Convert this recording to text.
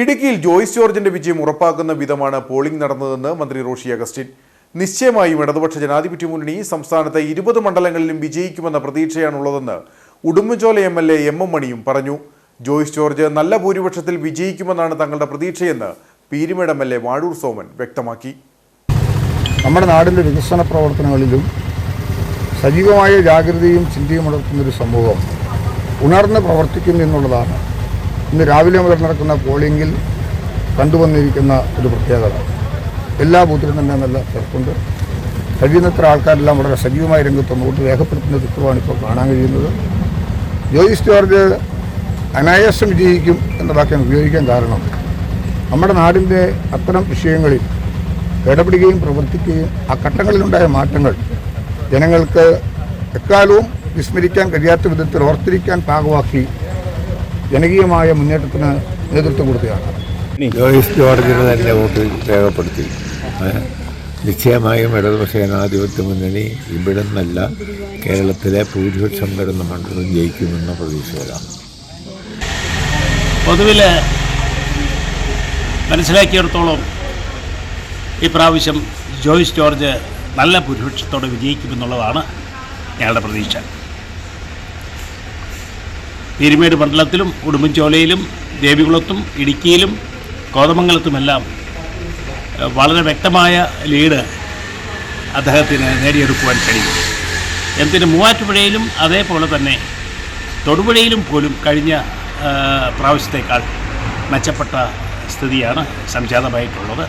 ഇടുക്കിയിൽ ജോയ്സ് ജോർജിന്റെ വിജയം ഉറപ്പാക്കുന്ന വിധമാണ് പോളിംഗ് നടന്നതെന്ന് മന്ത്രി റോഷി അഗസ്റ്റിൻ. നിശ്ചയമായും ഇടതുപക്ഷ ജനാധിപത്യ മുന്നണി സംസ്ഥാനത്തെ ഇരുപത് മണ്ഡലങ്ങളിലും വിജയിക്കുമെന്ന പ്രതീക്ഷയാണുള്ളതെന്ന് Udumbanchola M L A M M മണിയും പറഞ്ഞു. ജോയ്സ് ജോർജ് നല്ല ഭൂരിപക്ഷത്തിൽ വിജയിക്കുമെന്നാണ് തങ്ങളുടെ പ്രതീക്ഷയെന്ന് Peerumedu M L A Vazhoor Soman വ്യക്തമാക്കി. നമ്മുടെ നാടിന്റെ വികസന പ്രവർത്തനങ്ങളിലും സജീവമായ ജാഗ്രതയും ചിന്തയും ഉണർത്തുന്നൊരു സമൂഹം ഉണർന്ന് പ്രവർത്തിക്കുന്നു എന്നുള്ളതാണ് ഇന്ന് രാവിലെ മുതൽ നടക്കുന്ന പോളിംഗിൽ കണ്ടുവന്നിരിക്കുന്ന ഒരു പ്രത്യേകത. എല്ലാ ബൂത്തിലും തന്നെ നല്ല തിരക്കുണ്ട്. കഴിയുന്നത്ര ആൾക്കാരെല്ലാം വളരെ സജീവമായ രംഗത്ത് വോട്ട് രേഖപ്പെടുത്തുന്ന ചിത്രമാണ് ഇപ്പോൾ കാണാൻ കഴിയുന്നത്. ജോയിസ് ജോർജ് അനായാസം വിജയിക്കും എന്ന വാക്യം ഉപയോഗിക്കാൻ കാരണം നമ്മുടെ നാടിന്റെ അത്തരം വിഷയങ്ങളിൽ ഇടപെടുകയും പ്രവർത്തിക്കുകയും ആ ഘട്ടങ്ങളിലുണ്ടായ മാറ്റങ്ങൾ ജനങ്ങൾക്ക് എക്കാലവും വിസ്മരിക്കാൻ കഴിയാത്ത വിധത്തിൽ ഓർത്തിരിക്കാൻ പാകമാക്കി ജനകീയമായ മുന്നേറ്റത്തിന് നേതൃത്വം കൊടുക്കുകയാണ്. ജോയിസ് ജോർജിന് തന്നെ വോട്ട് രേഖപ്പെടുത്തി? നിശ്ചയമായും ഇടതുപക്ഷ ജനാധിപത്യ മുന്നണി ഇവിടെ നിന്നല്ല കേരളത്തിലെ ഭൂരിപക്ഷം വരുന്ന മണ്ഡലം ജയിക്കുമെന്ന പ്രതീക്ഷയിലാണ്. പൊതുവിൽ മനസ്സിലാക്കിയിടത്തോളം ഈ പ്രാവശ്യം ജോയിസ് ജോർജ് നല്ല ഭൂരിപക്ഷത്തോടെ വിജയിക്കുമെന്നുള്ളതാണ് ഞങ്ങളുടെ പ്രതീക്ഷ. പീരുമേട് മണ്ഡലത്തിലും ഉടുമ്പൻചോലയിലും ദേവികുളത്തും ഇടുക്കിയിലും കോതമംഗലത്തുമെല്ലാം വളരെ വ്യക്തമായ ലീഡ് അദ്ദേഹത്തിന് നേടിയെടുക്കുവാൻ കഴിയും. എന്തിന് മൂവാറ്റുപുഴയിലും അതേപോലെ തന്നെ തൊടുപുഴയിലും പോലും കഴിഞ്ഞ പ്രാവശ്യത്തേക്കാൾ മെച്ചപ്പെട്ട സ്ഥിതിയാണ് സംജാതമായിട്ടുള്ളത്.